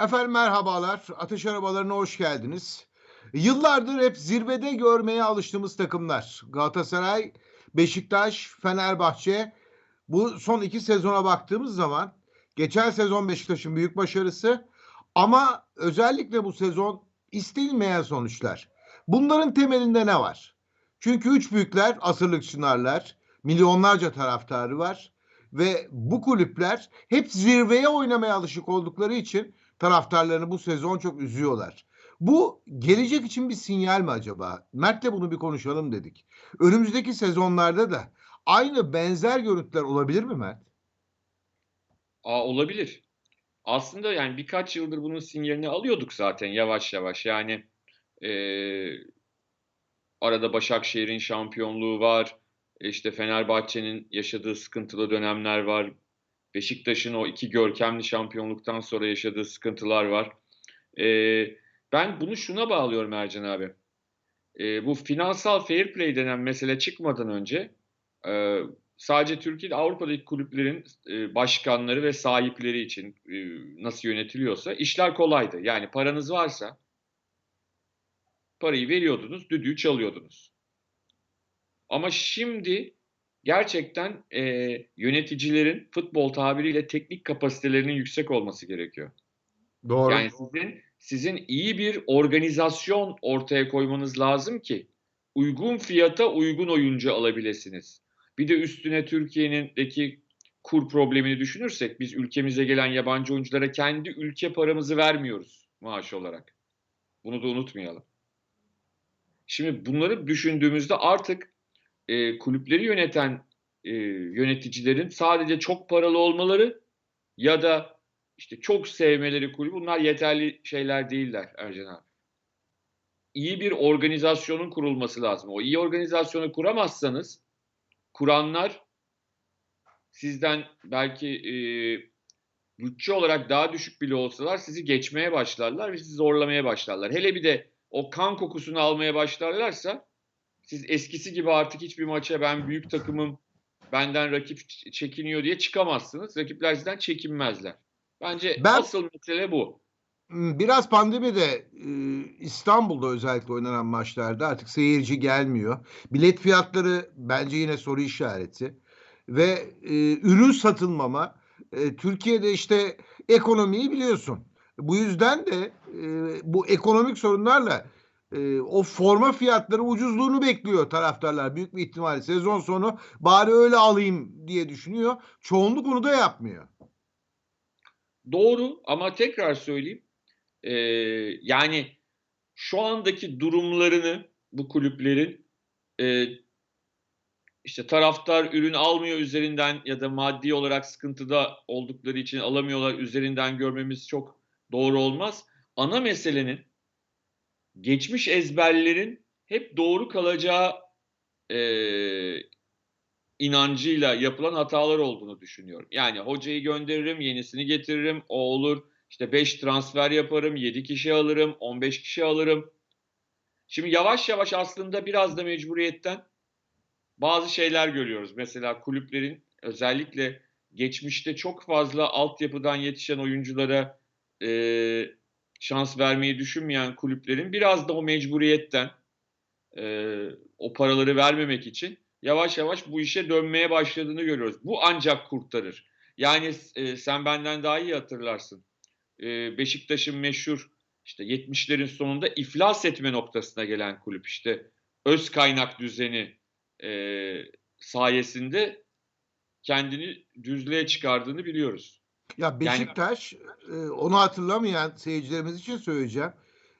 Efendim merhabalar. Atış arabalarına hoş geldiniz. Yıllardır hep zirvede görmeye alıştığımız takımlar. Galatasaray, Beşiktaş, Fenerbahçe. Bu son iki sezona baktığımız zaman geçen sezon Beşiktaş'ın büyük başarısı ama özellikle bu sezon istenilmeyen sonuçlar. Bunların temelinde ne var? Çünkü üç büyükler asırlık çınarlar, milyonlarca taraftarı var ve bu kulüpler hep zirveye oynamaya alışık oldukları için taraftarlarını bu sezon çok üzüyorlar. Bu gelecek için bir sinyal mi acaba? Mert'le bunu bir konuşalım dedik. Önümüzdeki sezonlarda da aynı benzer görüntüler olabilir mi Mert? Aa, olabilir. Aslında yani birkaç yıldır bunun sinyalini alıyorduk zaten yavaş yavaş. Yani eee, arada Başakşehir'in şampiyonluğu var. İşte Fenerbahçe'nin yaşadığı sıkıntılı dönemler var. Beşiktaş'ın o iki görkemli şampiyonluktan sonra yaşadığı sıkıntılar var. Eee, ben bunu şuna bağlıyorum Ercan abi. Eee, bu finansal fair play denen mesele çıkmadan önce eee, sadece Türkiye'de Avrupa'daki kulüplerin eee, başkanları ve sahipleri için eee, nasıl yönetiliyorsa işler kolaydı. Yani paranız varsa parayı veriyordunuz, düdüğü çalıyordunuz. Ama şimdi gerçekten eee, yöneticilerin futbol tabiriyle teknik kapasitelerinin yüksek olması gerekiyor. Doğru. Yani sizin sizin iyi bir organizasyon ortaya koymanız lazım ki uygun fiyata uygun oyuncu alabilirsiniz. Bir de üstüne Türkiye'nindeki kur problemini düşünürsek biz ülkemize gelen yabancı oyunculara kendi ülke paramızı vermiyoruz maaş olarak. Bunu da unutmayalım. Şimdi bunları düşündüğümüzde artık e, kulüpleri yöneten e, yöneticilerin sadece çok paralı olmaları ya da işte çok sevmeleri kulübü bunlar yeterli şeyler değiller Ercan abi. İyi bir organizasyonun kurulması lazım. O iyi organizasyonu kuramazsanız kuranlar sizden belki e, bütçe olarak daha düşük bile olsalar sizi geçmeye başlarlar ve sizi zorlamaya başlarlar. Hele bir de o kan kokusunu almaya başlarlarsa siz eskisi gibi artık hiçbir maça ben büyük takımım benden rakip çekiniyor diye çıkamazsınız. Rakipler sizden çekinmezler. Bence Ben- asıl mesele bu. Hmm, Biraz pandemide e, İstanbul'da özellikle oynanan maçlarda artık seyirci gelmiyor. Bilet fiyatları bence yine soru işareti. Ve e, ürün satılmama. E, Türkiye'de işte ekonomiyi biliyorsun. Bu yüzden de bu ekonomik sorunlarla e, o forma fiyatları ucuzluğunu bekliyor taraftarlar. Büyük bir ihtimalle sezon sonu bari öyle alayım diye düşünüyor. Çoğunluk onu da yapmıyor. Doğru ama tekrar söyleyeyim. Ee, yani şu andaki durumlarını bu kulüplerin e, işte taraftar ürün almıyor üzerinden ya da maddi olarak sıkıntıda oldukları için alamıyorlar üzerinden görmemiz çok doğru olmaz. Ana meselenin geçmiş ezberlerin hep doğru kalacağı e, inancıyla yapılan hatalar olduğunu düşünüyorum. Yani hocayı gönderirim, yenisini getiririm, o olur. İşte 5 transfer yaparım, 7 kişi alırım, 15 kişi alırım. Şimdi yavaş yavaş aslında biraz da mecburiyetten bazı şeyler görüyoruz. Mesela kulüplerin özellikle geçmişte çok fazla altyapıdan yetişen oyunculara e, şans vermeyi düşünmeyen kulüplerin biraz da o mecburiyetten e, o paraları vermemek için yavaş yavaş bu işe dönmeye başladığını görüyoruz. Bu ancak kurtarır. Yani e, sen benden daha iyi hatırlarsın. E, Beşiktaş'ın meşhur işte 70'lerin sonunda iflas etme noktasına gelen kulüp işte öz kaynak düzeni e, sayesinde kendini düzlüğe çıkardığını biliyoruz. Ya Beşiktaş e, onu hatırlamayan seyircilerimiz için söyleyeceğim.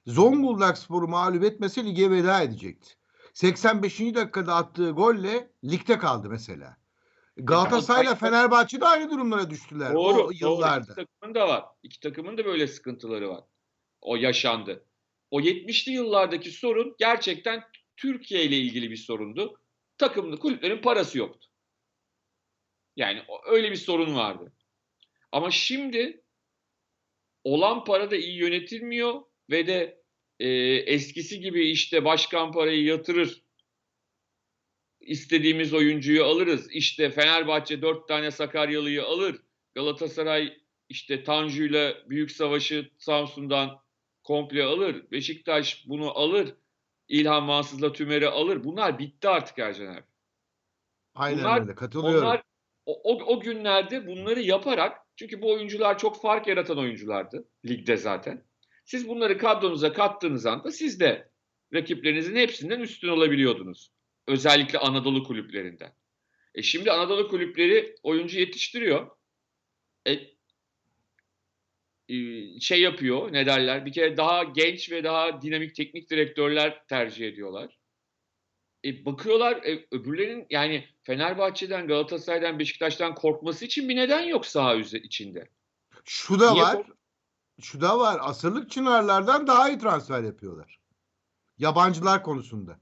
Zonguldakspor'u mağlup etmese lige veda edecekti. 85. dakikada attığı golle ligde kaldı mesela. Galatasaray'la Fenerbahçe de aynı durumlara düştüler Doğru, o doğru. yıllarda. İki takımın da var. İki takımın da böyle sıkıntıları var. O yaşandı. O 70'li yıllardaki sorun gerçekten Türkiye ile ilgili bir sorundu. Takımlı kulüplerin parası yoktu. Yani öyle bir sorun vardı. Ama şimdi olan para da iyi yönetilmiyor ve de e, eskisi gibi işte başkan parayı yatırır, istediğimiz oyuncuyu alırız. İşte Fenerbahçe dört tane Sakaryalı'yı alır. Galatasaray işte Tanju'yla Büyük Savaşı Samsun'dan komple alır. Beşiktaş bunu alır. İlhan Mansız'la Tümer'i alır. Bunlar bitti artık Ercan abi. Aynen Bunlar- öyle katılıyorum. Onlar o, o, o günlerde bunları yaparak çünkü bu oyuncular çok fark yaratan oyunculardı ligde zaten. Siz bunları kadronuza kattığınız anda siz de rakiplerinizin hepsinden üstün olabiliyordunuz. Özellikle Anadolu kulüplerinden. E şimdi Anadolu kulüpleri oyuncu yetiştiriyor. E, e, şey yapıyor ne derler bir kere daha genç ve daha dinamik teknik direktörler tercih ediyorlar. E, bakıyorlar e, öbürlerinin yani Fenerbahçe'den, Galatasaray'dan, Beşiktaş'tan korkması için bir neden yok saha içinde. Şu da Niye var. kork- Şu da var. Asırlık Çınarlardan daha iyi transfer yapıyorlar. Yabancılar konusunda.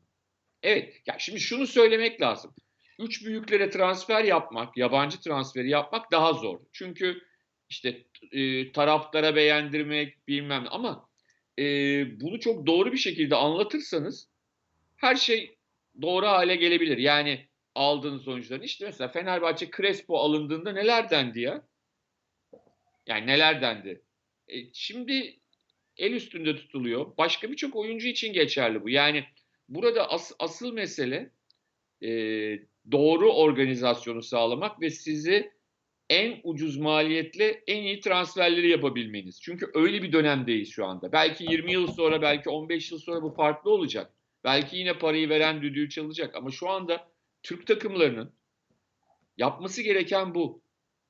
Evet, ya şimdi şunu söylemek lazım. Üç büyüklere transfer yapmak, yabancı transferi yapmak daha zor. Çünkü işte e, taraflara beğendirmek bilmem ne. ama e, bunu çok doğru bir şekilde anlatırsanız her şey doğru hale gelebilir. Yani aldığınız oyuncuların işte mesela Fenerbahçe Crespo alındığında neler dendi ya? Yani neler dendi? E, şimdi el üstünde tutuluyor. Başka birçok oyuncu için geçerli bu. Yani burada as- asıl mesele e, doğru organizasyonu sağlamak ve sizi en ucuz maliyetle en iyi transferleri yapabilmeniz. Çünkü öyle bir dönemdeyiz şu anda. Belki 20 yıl sonra, belki 15 yıl sonra bu farklı olacak. Belki yine parayı veren düdüğü çalacak. Ama şu anda Türk takımlarının yapması gereken bu.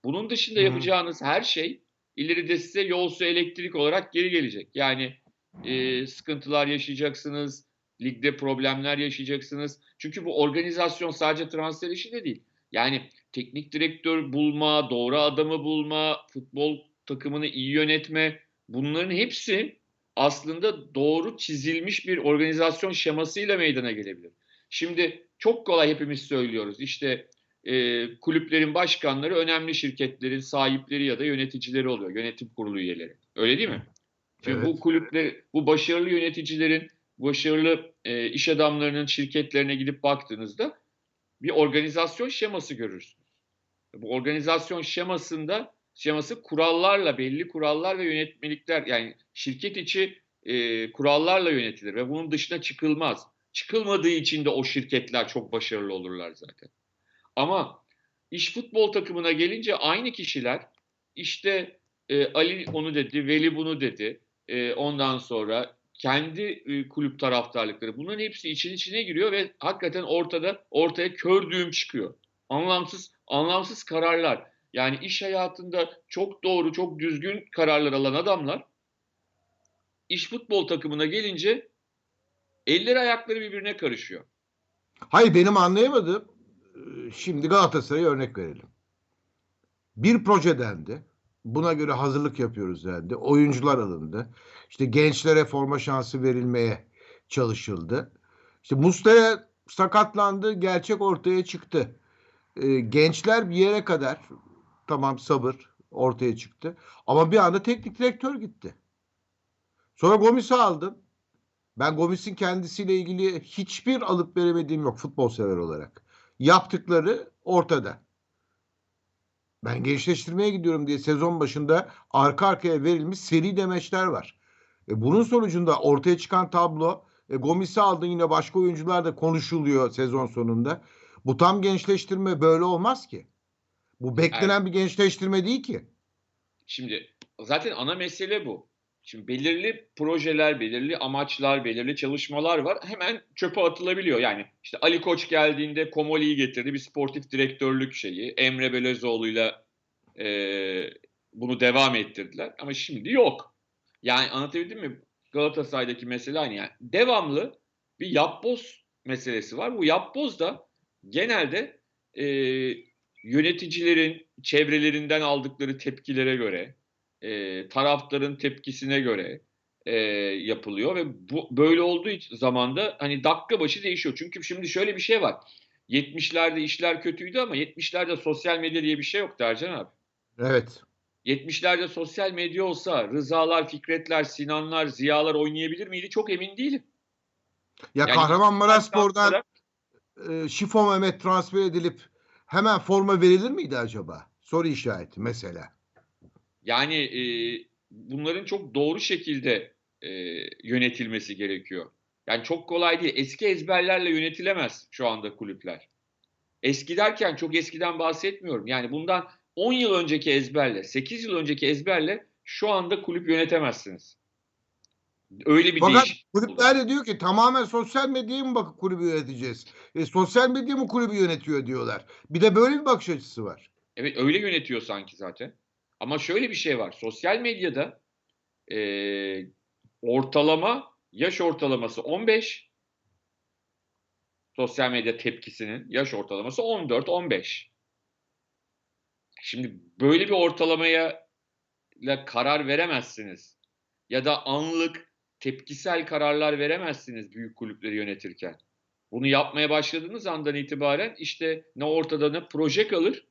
Bunun dışında Hı hı. yapacağınız her şey ileride size yol su elektrik olarak geri gelecek. Yani e, sıkıntılar yaşayacaksınız, ligde problemler yaşayacaksınız. Çünkü bu organizasyon sadece transfer işi de değil. Yani teknik direktör bulma, doğru adamı bulma, futbol takımını iyi yönetme bunların hepsi aslında doğru çizilmiş bir organizasyon şemasıyla meydana gelebilir. Şimdi çok kolay hepimiz söylüyoruz. İşte e, kulüplerin başkanları önemli şirketlerin sahipleri ya da yöneticileri oluyor. Yönetim kurulu üyeleri. Öyle değil mi? Şimdi Evet. bu kulüpler, bu başarılı yöneticilerin, başarılı e, iş adamlarının şirketlerine gidip baktığınızda bir organizasyon şeması görürsünüz. Bu organizasyon şemasında şeması kurallarla, belli kurallar ve yönetmelikler yani şirket içi e, kurallarla yönetilir ve bunun dışına çıkılmaz. Çıkılmadığı için de o şirketler çok başarılı olurlar zaten. Ama iş futbol takımına gelince aynı kişiler işte e, Ali onu dedi, Veli bunu dedi. E, ondan sonra kendi e, kulüp taraftarlıkları bunların hepsi için içine giriyor ve hakikaten ortada ortaya kör düğüm çıkıyor. Anlamsız anlamsız kararlar. Yani iş hayatında çok doğru, çok düzgün kararlar alan adamlar iş futbol takımına gelince elleri ayakları birbirine karışıyor. Hayır benim anlayamadığım e, şimdi Galatasaray'a örnek verelim. Bir proje dendi. Buna göre hazırlık yapıyoruz dendi. Oyuncular alındı. İşte gençlere forma şansı verilmeye çalışıldı. İşte Mustera sakatlandı. Gerçek ortaya çıktı. Gençler bir yere kadar tamam sabır ortaya çıktı. Ama bir anda teknik direktör gitti. Sonra Gomis'i aldın. Ben Gomis'in kendisiyle ilgili hiçbir alıp veremediğim yok futbol sever olarak. Yaptıkları ortada. Ben gençleştirmeye gidiyorum diye sezon başında arka arkaya verilmiş seri demeçler var. E bunun sonucunda ortaya çıkan tablo e, Gomis'i aldın yine başka oyuncular da konuşuluyor sezon sonunda. Bu tam gençleştirme böyle olmaz ki. Bu beklenen bir gençleştirme değil ki. Şimdi zaten ana mesele bu. Şimdi belirli projeler, belirli amaçlar, belirli çalışmalar var. Hemen çöpe atılabiliyor. Yani işte Ali Koç geldiğinde Komoli'yi getirdi. Bir sportif direktörlük şeyi. Emre Belözoğlu'yla e, bunu devam ettirdiler. Ama şimdi yok. Yani anlatabildim mi? Galatasaray'daki mesele aynı. Yani devamlı bir yapboz meselesi var. Bu yapboz da genelde e, yöneticilerin çevrelerinden aldıkları tepkilere göre, e, taraftarın tepkisine göre e, yapılıyor ve bu böyle olduğu zaman da hani dakika başı değişiyor. Çünkü şimdi şöyle bir şey var. 70'lerde işler kötüydü ama 70'lerde sosyal medya diye bir şey yoktu Ercan abi. Evet. 70'lerde sosyal medya olsa Rızalar, Fikretler, Sinanlar, Ziyalar oynayabilir miydi? Çok emin değilim. Ya Yani- Kahramanmaraşspor'dan e, Şifo Mehmet transfer edilip hemen forma verilir miydi acaba? Soru işareti mesela. Yani e, bunların çok doğru şekilde e, yönetilmesi gerekiyor. Yani çok kolay değil. Eski ezberlerle yönetilemez şu anda kulüpler. Eski derken çok eskiden bahsetmiyorum. Yani bundan 10 yıl önceki ezberle, 8 yıl önceki ezberle şu anda kulüp yönetemezsiniz. Öyle bir Fakat değiş. kulüpler de diyor ki tamamen sosyal medyaya mı bakıp kulübü yöneteceğiz? E, sosyal medya mı kulübü yönetiyor diyorlar. Bir de böyle bir bakış açısı var. Evet öyle yönetiyor sanki zaten. Ama şöyle bir şey var. Sosyal medyada e, ortalama yaş ortalaması 15. Sosyal medya tepkisinin yaş ortalaması 14-15. Şimdi böyle bir ortalamaya karar veremezsiniz. Ya da anlık tepkisel kararlar veremezsiniz büyük kulüpleri yönetirken. Bunu yapmaya başladığınız andan itibaren işte ne ortada ne proje kalır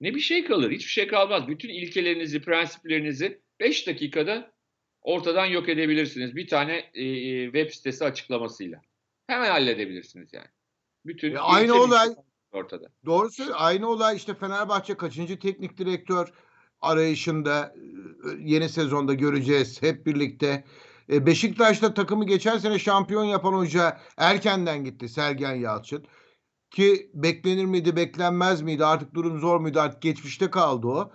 ne bir şey kalır. Hiçbir şey kalmaz. Bütün ilkelerinizi, prensiplerinizi 5 dakikada ortadan yok edebilirsiniz. Bir tane e, web sitesi açıklamasıyla. Hemen halledebilirsiniz yani. Bütün E, aynı olay- ortada. Doğru söylüyor. Aynı olay işte Fenerbahçe kaçıncı teknik direktör arayışında e, yeni sezonda göreceğiz hep birlikte. E, Beşiktaş'ta takımı geçen sene şampiyon yapan hoca erkenden gitti Sergen Yalçın. Ki beklenir miydi, beklenmez miydi? Artık durum zor muydu? Artık geçmişte kaldı o.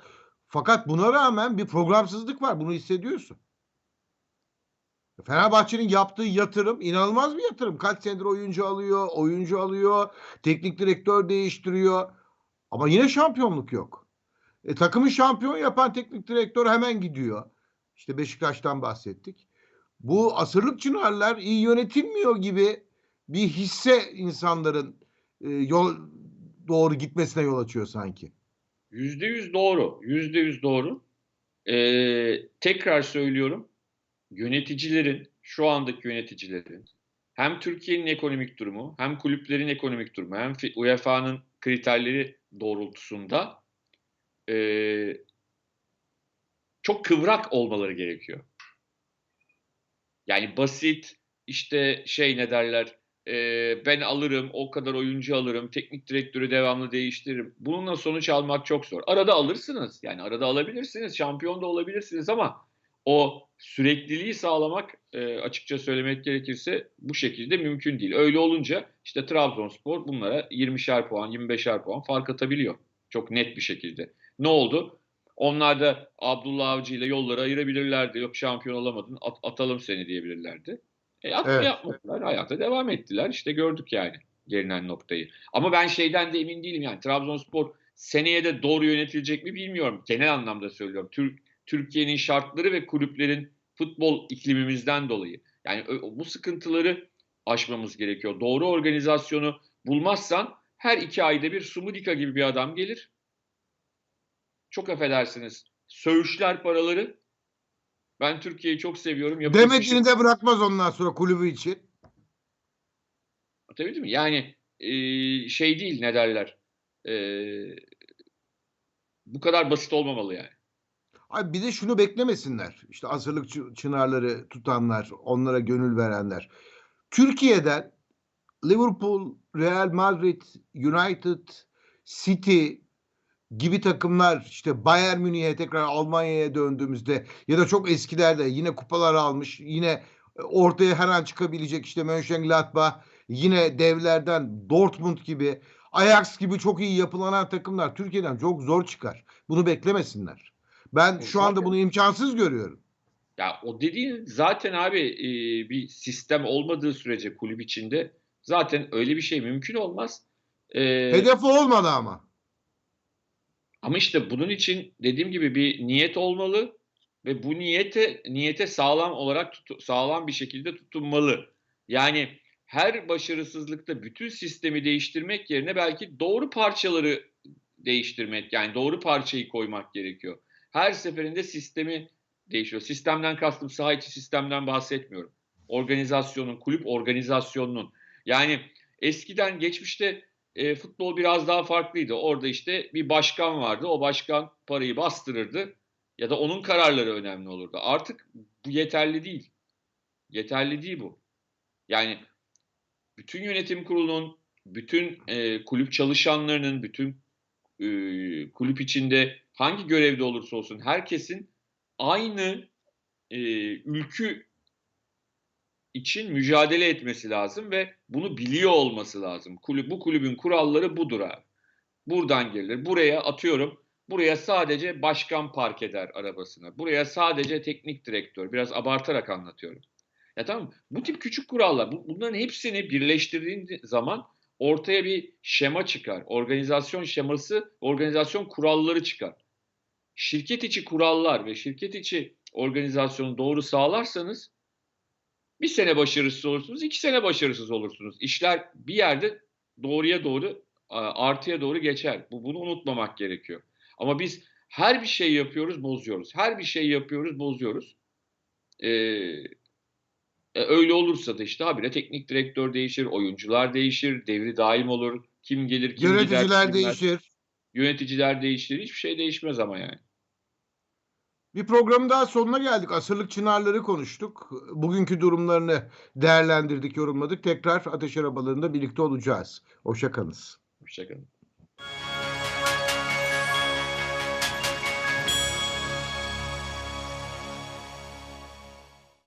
Fakat buna rağmen bir programsızlık var. Bunu hissediyorsun. Fenerbahçe'nin yaptığı yatırım inanılmaz bir yatırım. Kaç senedir oyuncu alıyor, oyuncu alıyor, teknik direktör değiştiriyor. Ama yine şampiyonluk yok. E, takımı şampiyon yapan teknik direktör hemen gidiyor. İşte Beşiktaş'tan bahsettik. Bu asırlık çınarlar iyi yönetilmiyor gibi bir hisse insanların e, yol doğru gitmesine yol açıyor sanki. Yüzde yüz doğru. Yüzde yüz doğru. Ee, tekrar söylüyorum. Yöneticilerin, şu andaki yöneticilerin hem Türkiye'nin ekonomik durumu, hem kulüplerin ekonomik durumu, hem UEFA'nın kriterleri doğrultusunda ee, çok kıvrak olmaları gerekiyor. Yani basit, işte şey ne derler, ee, ben alırım, o kadar oyuncu alırım, teknik direktörü devamlı değiştiririm. Bununla sonuç almak çok zor. Arada alırsınız, yani arada alabilirsiniz, şampiyon da olabilirsiniz ama o sürekliliği sağlamak e, açıkça söylemek gerekirse bu şekilde mümkün değil. Öyle olunca işte Trabzonspor bunlara 20'şer puan, 25'er puan fark atabiliyor. Çok net bir şekilde. Ne oldu? Onlar da Abdullah Avcı ile yolları ayırabilirlerdi. Yok şampiyon olamadın, at- atalım seni diyebilirlerdi. E atma Evet. yapmadılar, hayata devam ettiler. İşte gördük yani gelinen noktayı. Ama ben şeyden de emin değilim yani Trabzonspor seneye de doğru yönetilecek mi bilmiyorum. Genel anlamda söylüyorum. Tür- Türkiye'nin şartları ve kulüplerin futbol iklimimizden dolayı. Yani bu sıkıntıları aşmamız gerekiyor. Doğru organizasyonu bulmazsan her iki ayda bir Sumudika gibi bir adam gelir. Çok affedersiniz. Söğüşler paraları. Ben Türkiye'yi çok seviyorum. Yapacak şey Demediğini de bırakmaz ondan sonra kulübü için. Anlatabildim mi? Yani e, şey değil ne derler. E, bu kadar basit olmamalı yani. Ay bir de şunu beklemesinler. İşte asırlık çı- çınarları tutanlar, onlara gönül verenler. Türkiye'den Liverpool, Real Madrid, United, City gibi takımlar işte Bayern Münih'e tekrar Almanya'ya döndüğümüzde ya da çok eskilerde yine kupalar almış, yine e, ortaya her an çıkabilecek işte Mönchengladbach, yine devlerden Dortmund gibi, Ajax gibi çok iyi yapılanan takımlar Türkiye'den çok zor çıkar. Bunu beklemesinler. Ben şu anda bunu imkansız görüyorum. Ya o dediğin zaten abi e, bir sistem olmadığı sürece kulüp içinde zaten öyle bir şey mümkün olmaz. E, Hedefi olmadı ama. Ama işte bunun için dediğim gibi bir niyet olmalı ve bu niyete niyete sağlam olarak tutu- sağlam bir şekilde tutunmalı. Yani her başarısızlıkta bütün sistemi değiştirmek yerine belki doğru parçaları değiştirmek yani doğru parçayı koymak gerekiyor. Her seferinde sistemi değişiyor. Sistemden kastım saha içi sistemden bahsetmiyorum. Organizasyonun, kulüp organizasyonunun. Yani eskiden geçmişte e, futbol biraz daha farklıydı. Orada işte bir başkan vardı. O başkan parayı bastırırdı ya da onun kararları önemli olurdu. Artık bu yeterli değil. Yeterli değil bu. Yani bütün yönetim kurulunun, bütün e, kulüp çalışanlarının, bütün e, kulüp içinde hangi görevde olursa olsun herkesin aynı e, ülkü için mücadele etmesi lazım ve bunu biliyor olması lazım. Kulüp, bu kulübün kuralları budur abi. Buradan gelir. Buraya atıyorum. Buraya sadece başkan park eder arabasını. Buraya sadece teknik direktör. Biraz abartarak anlatıyorum. Ya tamam bu tip küçük kurallar bu- bunların hepsini birleştirdiğin zaman ortaya bir şema çıkar. Organizasyon şeması, organizasyon kuralları çıkar. Şirket içi kurallar ve şirket içi organizasyonu doğru sağlarsanız bir sene başarısız olursunuz, iki sene başarısız olursunuz. İşler bir yerde doğruya doğru, artıya doğru geçer. Bu bunu unutmamak gerekiyor. Ama biz her bir şey yapıyoruz, bozuyoruz. Her bir şey yapıyoruz, bozuyoruz. Ee, e, öyle olursa da işte habire teknik direktör değişir, oyuncular değişir, devri daim olur. Kim gelir, kim gider, Yöneticiler kim gitmez. değişir. Yöneticiler değişir. Hiçbir şey değişmez ama yani. Bir programın daha sonuna geldik. Asırlık çınarları konuştuk. Bugünkü durumlarını değerlendirdik, yorumladık. Tekrar ateş arabalarında birlikte olacağız. Hoşçakalınız. Hoşçakalın.